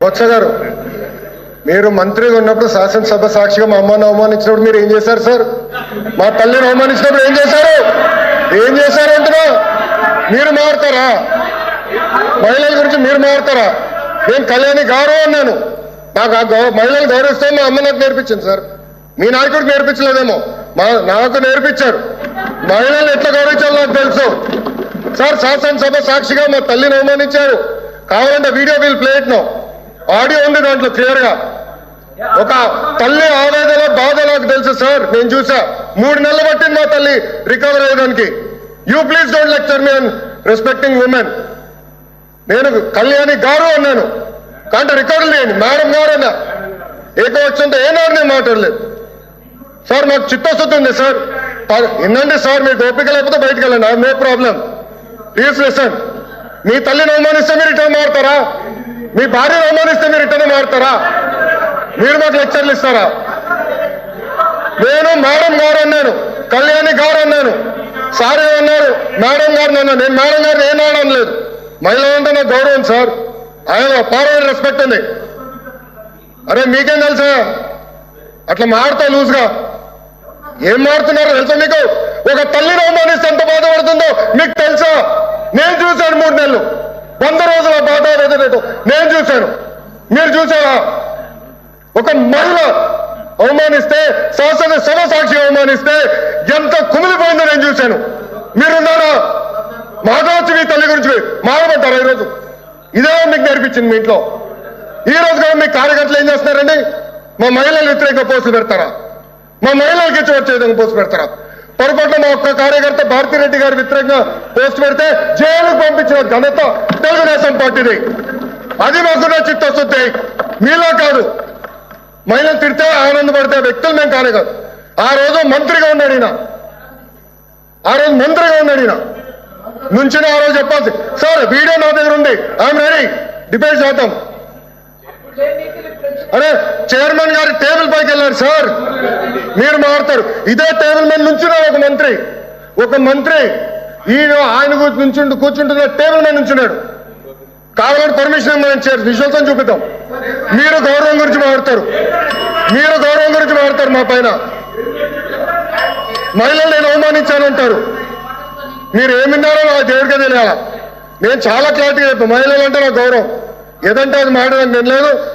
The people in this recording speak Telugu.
బొత్స గారు మీరు మంత్రిగా ఉన్నప్పుడు శాసనసభ సాక్షిగా మా అమ్మను అవమానించినప్పుడు మీరు ఏం చేశారు సార్? మా తల్లిని అవమానించినప్పుడు ఏం చేశారు? ఏం చేశారు అంటున్నా? మీరు మారుతారా? మహిళల గురించి మీరు మారుతారా? నేను కళ్యాణి గౌరవం అన్నాను. నాకు ఆ మహిళలు గౌరవిస్తే మా అమ్మ నాకు నేర్పించింది సార్. మీ నాయకుడు నేర్పించలేదేమో. మా నాకు నేర్పించారు. మహిళలు ఎట్లా గౌరవించాలో నాకు తెలుసు. సార్ శాసనసభ సాక్షిగా మా తల్లిని అవమానించారు. కావాలంటే వీడియో వీల్ ప్లేట్ నో ఆడియో ఉంది దాంట్లో క్లియర్గా ఒక తల్లి ఆవేదన బాధ నాకు తెలుసు సార్. నేను చూసా. మూడు నెలలు పట్టింది మా తల్లి recover అయ్యడానికి you please don't lecture me respecting women నేను కళ్యాణి గారు అన్నాను. కానీ రికార్డు లేని మేడం గారు అన్నా. ఏకవచ్చంతో ఏనాడు నేను మాట్లాడలేదు. సార్ మాకు చిత్తశుద్ధి ఉంది సార్. ఇందండి వినండి సార్. మీకు ఓపిక లేకపోతే బయటకు వెళ్ళండి. I no problem please listen మీ తల్లిని అవమానిస్తే మీరు రిటర్న్ మారుతారా? మీ భార్యను అవమానిస్తే మీరు రిటర్న్ మారుతారా? మీరు మాకు లెక్చర్లు ఇస్తారా? నేను మేడం గారు అన్నాను కళ్యాణి గారు అన్నాను సార్ అన్నారు మేడం గారు అన్నాను. నేను మేడం గారిని ఏనాడు అనలేదు మహిళ అంటే నాకు గౌరవం సార్. ఆయన పారమైన రెస్పెక్ట్ ఉంది. అరే మీకేం తెలుసా? అట్లా మారుతా లూజ్గా. ఏం మారుతున్నారో తెలుసా మీకు? ఒక తల్లిని అవమానిస్తే ఎంత బాధపడుతుందో మీకు తెలుసా? చూశాను. వంద రోజుల బాధ వేదనతో నేను చూశాను. మీరు చూసారా ఒక మహిళ అవమానిస్తే శాసన సభ సాక్షి అవమానిస్తే ఎంత కుమిలిపోయిందో నేను చూశాను. మీరున్నారా? మాధవచ్చి మీ తల్లి గురించి మారమంటారా ఈరోజు? ఇదే మీకు నేర్పించింది మీ ఇంట్లో. ఈ రోజు కూడా మీ కార్యకర్తలు ఏం చేస్తున్నారండి? మా మహిళలు వ్యతిరేక పోస్టులు పెడతారా? మా మహిళలకి ఇచ్చి వచ్చే విధంగా పోస్ట్ పెడతారా? పొరపాటున మా ఒక్క కార్యకర్త భారతిరెడ్డి గారి వ్యతిరేకంగా పోస్ట్ పెడితే జైలుకు పంపించిన ఘనత తెలుగుదేశం పార్టీది. అది మాకున్న చిత్తశుద్ధి. మీలో కాదు. మహిళలు తిడితే ఆనందపడితే వ్యక్తులు మేము కానే కాదు. ఆ రోజు మంత్రిగా ఉన్నాడు ఈయన ఆ రోజు మంత్రిగా ఉన్నాడు ఈయన నుంచిన ఆ రోజు చెప్పాల్సి సార్ వీడియో నా దగ్గర ఉంది. I'm ready. డిబేట్ చేద్దాం. అరే చైర్మన్ గారి టేబుల్ పైకి వెళ్ళారు సార్. మీరు మారుతారు. ఇదే టేబుల్ మీద నుంచున్న ఒక మంత్రి. ఒక మంత్రి ఈయన ఆయన కూర్చు- కూర్చుంటున్న టేబుల్ మీద నుంచున్నాడు. కావాలంటే పర్మిషన్ మనం చేయాలి విశ్వాసం చూపిద్దాం. మీరు గౌరవం గురించి మాట్లాడతారు మీరు గౌరవం గురించి మాట్లాడతారు మా పైన. మహిళలు నేను అవమానించానంటారు. మీరు ఏమిన్నారో విన్నారో నాకు దేవుడికే తెలియాలా? నేను చాలా క్లారిటీగా చెప్పాను. మహిళలు అంటే నాకు గౌరవం. ఏదంటే అది మాట్లాడడానికి నేను లేదు.